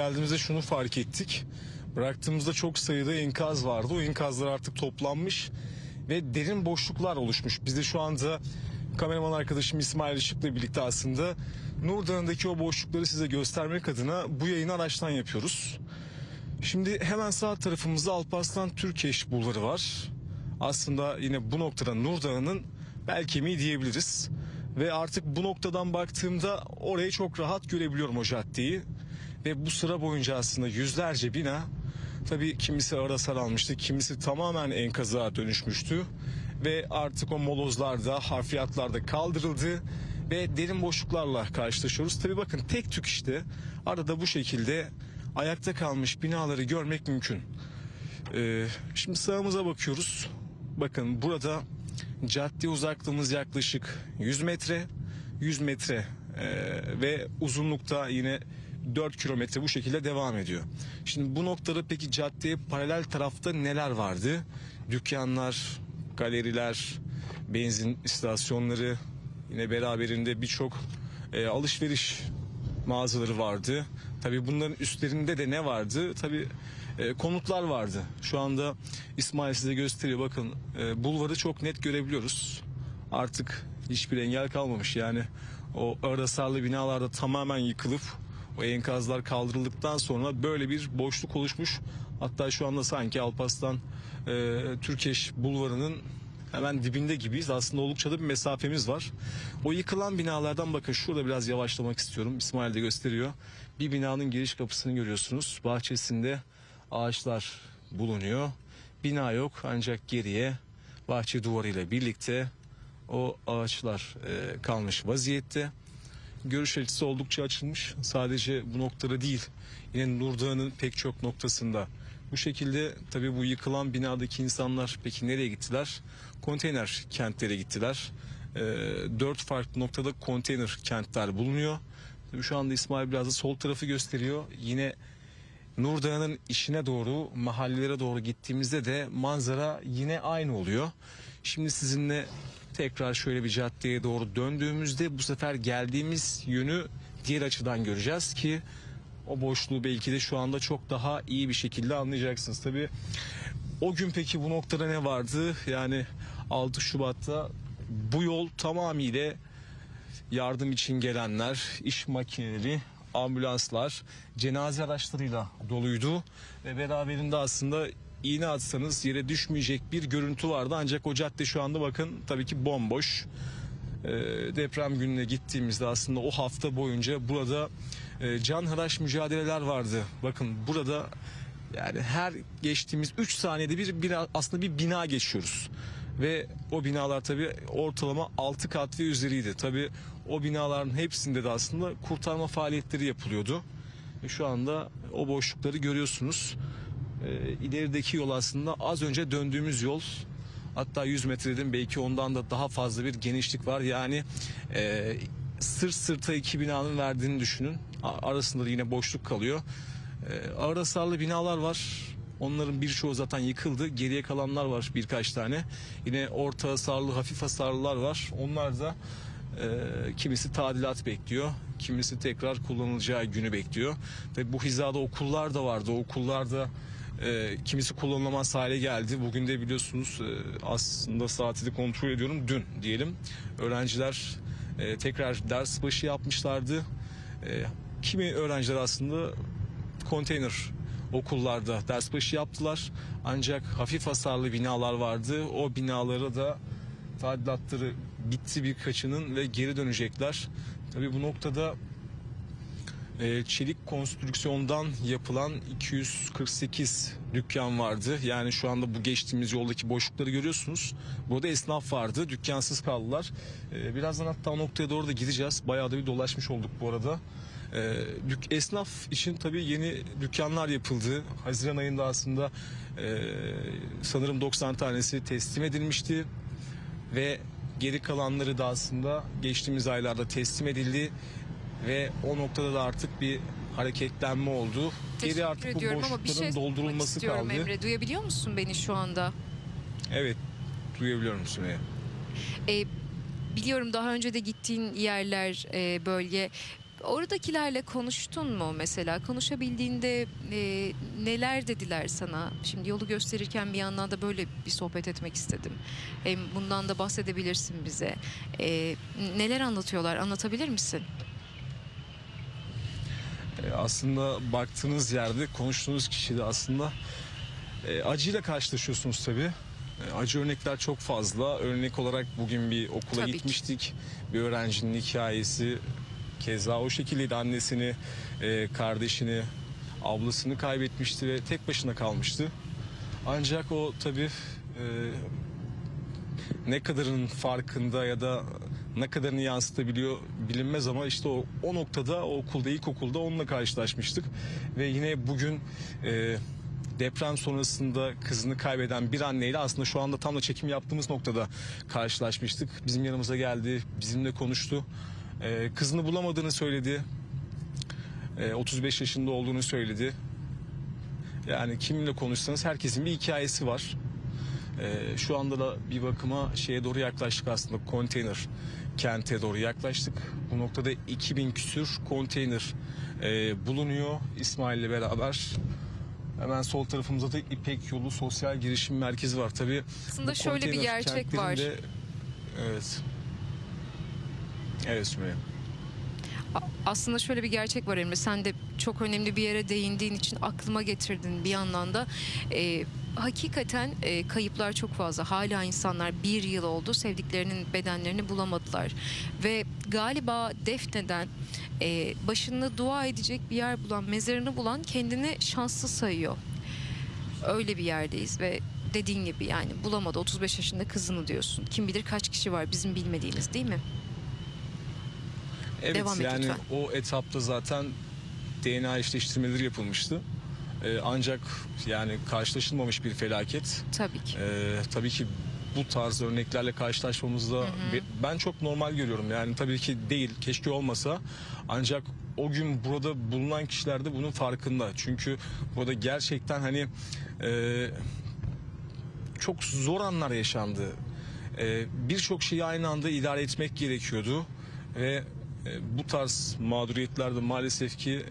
Geldiğimizde şunu fark ettik. Bıraktığımızda çok sayıda enkaz vardı. O enkazlar artık toplanmış ve derin boşluklar oluşmuş. Biz de şu anda kameraman arkadaşım İsmail Işık'la birlikte aslında Nur Dağı'ndaki o boşlukları size göstermek adına bu yayını araçtan yapıyoruz. Şimdi hemen sağ tarafımızda Alparslan Türkeş Bulvarı var. Aslında yine bu noktada Nur Dağı'nın bel kemiği diyebiliriz. Ve artık bu noktadan baktığımda orayı çok rahat görebiliyorum o caddeyi. Ve bu sıra boyunca aslında yüzlerce bina tabii kimisi ağır hasar almıştı, kimisi tamamen enkaza dönüşmüştü. Ve artık o molozlarda, harfiyatlarda kaldırıldı ve derin boşluklarla karşılaşıyoruz. Tabii bakın tek tük işte arada bu şekilde ayakta kalmış binaları görmek mümkün. Ee, şimdi sağımıza bakıyoruz. Bakın burada cadde uzaklığımız yaklaşık 100 metre. 100 metre ve uzunlukta yine 4 kilometre bu şekilde devam ediyor. Şimdi bu noktada peki caddeye paralel tarafta neler vardı? Dükkanlar, galeriler, benzin istasyonları, yine beraberinde birçok e, alışveriş mağazaları vardı. Tabii bunların üstlerinde de ne vardı? Tabii e, konutlar vardı. Şu anda İsmail size gösteriyor. Bakın e, bulvarı çok net görebiliyoruz. Artık hiçbir engel kalmamış. Yani o ağır hasarlı binalarda tamamen yıkılıp o enkazlar kaldırıldıktan sonra böyle bir boşluk oluşmuş. Hatta şu anda sanki Alparslan e, Türkeş bulvarının hemen dibinde gibiyiz. Aslında oldukça da bir mesafemiz var. O yıkılan binalardan bakın şurada biraz yavaşlamak istiyorum. İsmail de gösteriyor. Bir binanın giriş kapısını görüyorsunuz. Bahçesinde ağaçlar bulunuyor. Bina yok ancak geriye bahçe duvarıyla birlikte o ağaçlar e, kalmış vaziyette. Görüş açısı oldukça açılmış. Sadece bu noktada değil. Yine Nurdağ'ın pek çok noktasında. Bu şekilde tabii bu yıkılan binadaki insanlar peki nereye gittiler? Konteyner kentlere gittiler. E, dört farklı noktada konteyner kentler bulunuyor. Tabii şu anda İsmail biraz da sol tarafı gösteriyor. Yine Nur Dağı'nın işine doğru, mahallelere doğru gittiğimizde de manzara yine aynı oluyor. Şimdi sizinle tekrar şöyle bir caddeye doğru döndüğümüzde bu sefer geldiğimiz yönü diğer açıdan göreceğiz ki o boşluğu belki de şu anda çok daha iyi bir şekilde anlayacaksınız. Tabii o gün peki bu noktada ne vardı? Yani 6 Şubat'ta bu yol tamamıyla yardım için gelenler, iş makineleri, ambulanslar, cenaze araçlarıyla doluydu ve beraberinde aslında iğne atsanız yere düşmeyecek bir görüntü vardı ancak o cadde şu anda bakın tabii ki bomboş. Ee, deprem gününe gittiğimizde aslında o hafta boyunca burada e, canhıraş mücadeleler vardı. Bakın burada yani her geçtiğimiz 3 saniyede bir bina, aslında bir bina geçiyoruz. Ve o binalar tabii ortalama 6 kat ve üzeriydi. Tabii o binaların hepsinde de aslında kurtarma faaliyetleri yapılıyordu. Şu anda o boşlukları görüyorsunuz. Ee, ilerideki yol aslında az önce döndüğümüz yol. Hatta 100 metre dedim belki ondan da daha fazla bir genişlik var. Yani e, sırt sırta iki binanın verdiğini düşünün. Arasında da yine boşluk kalıyor. E, ağır hasarlı binalar var. Onların birçoğu zaten yıkıldı. Geriye kalanlar var birkaç tane. Yine orta hasarlı, hafif hasarlılar var. Onlar da e, kimisi tadilat bekliyor. Kimisi tekrar kullanılacağı günü bekliyor. Ve bu hizada okullar da vardı. O okullarda e, kimisi kullanılamaz hale geldi. Bugün de biliyorsunuz e, aslında saati de kontrol ediyorum. Dün diyelim. Öğrenciler e, tekrar ders başı yapmışlardı. E, kimi öğrenciler aslında konteyner okullarda ders başı yaptılar. Ancak hafif hasarlı binalar vardı. O binalara da tadilatları bitti birkaçının ve geri dönecekler. Tabii bu noktada e, çelik konstrüksiyondan yapılan 248 dükkan vardı. Yani şu anda bu geçtiğimiz yoldaki boşlukları görüyorsunuz. Burada esnaf vardı. Dükkansız kaldılar. E, birazdan hatta noktaya doğru da gideceğiz. Bayağı da bir dolaşmış olduk bu arada. E, dük- esnaf için tabii yeni dükkanlar yapıldı. Haziran ayında aslında e, sanırım 90 tanesi teslim edilmişti ve geri kalanları da aslında geçtiğimiz aylarda teslim edildi ve o noktada da artık bir hareketlenme oldu. Teşekkür Geri artık bu bir boşlukların şey doldurulması kaldı. Emre. Duyabiliyor musun beni şu anda? Evet, duyabiliyorum Sümeyye. Ee, biliyorum daha önce de gittiğin yerler, e, bölge Oradakilerle konuştun mu mesela? Konuşabildiğinde e, neler dediler sana? Şimdi yolu gösterirken bir yandan da böyle bir sohbet etmek istedim. Hem bundan da bahsedebilirsin bize. E, neler anlatıyorlar? Anlatabilir misin? Aslında baktığınız yerde konuştuğunuz kişi de aslında e, acıyla karşılaşıyorsunuz tabii. E, acı örnekler çok fazla. Örnek olarak bugün bir okula Tabii ki. gitmiştik. Bir öğrencinin hikayesi keza o şekildeydi. Annesini, e, kardeşini, ablasını kaybetmişti ve tek başına kalmıştı. Ancak o tabii e, ne kadarın farkında ya da ne kadarını yansıtabiliyor bilinmez ama işte o, o noktada o okulda ilkokulda onunla karşılaşmıştık ve yine bugün e, deprem sonrasında kızını kaybeden bir anneyle aslında şu anda tam da çekim yaptığımız noktada karşılaşmıştık. Bizim yanımıza geldi, bizimle konuştu. E, kızını bulamadığını söyledi. E, 35 yaşında olduğunu söyledi. Yani kiminle konuşsanız herkesin bir hikayesi var. Ee, şu anda da bir bakıma şeye doğru yaklaştık aslında konteyner kente doğru yaklaştık. Bu noktada 2000 küsür konteyner e, bulunuyor İsmail ile beraber. Hemen sol tarafımızda da İpek Yolu Sosyal Girişim Merkezi var. Tabii Aslında şöyle bir gerçek var. Evet. Evet Sümeyye. Aslında şöyle bir gerçek var Emre. Sen de çok önemli bir yere değindiğin için aklıma getirdin bir yandan da. Ee, hakikaten e, kayıplar çok fazla. Hala insanlar bir yıl oldu sevdiklerinin bedenlerini bulamadılar. Ve galiba defneden e, başını dua edecek bir yer bulan, mezarını bulan kendini şanslı sayıyor. Öyle bir yerdeyiz ve dediğin gibi yani bulamadı 35 yaşında kızını diyorsun. Kim bilir kaç kişi var bizim bilmediğimiz değil mi? Evet Devam yani lütfen. o etapta zaten DNA eşleştirmeleri yapılmıştı. Ee, ancak yani karşılaşılmamış bir felaket. Tabii ki. Ee, tabii ki bu tarz örneklerle karşılaşmamızda be- ben çok normal görüyorum. Yani tabii ki değil, keşke olmasa. Ancak o gün burada bulunan kişiler de bunun farkında. Çünkü burada gerçekten hani e, çok zor anlar yaşandı. E, Birçok şeyi aynı anda idare etmek gerekiyordu ve e, bu tarz mağduriyetlerde maalesef ki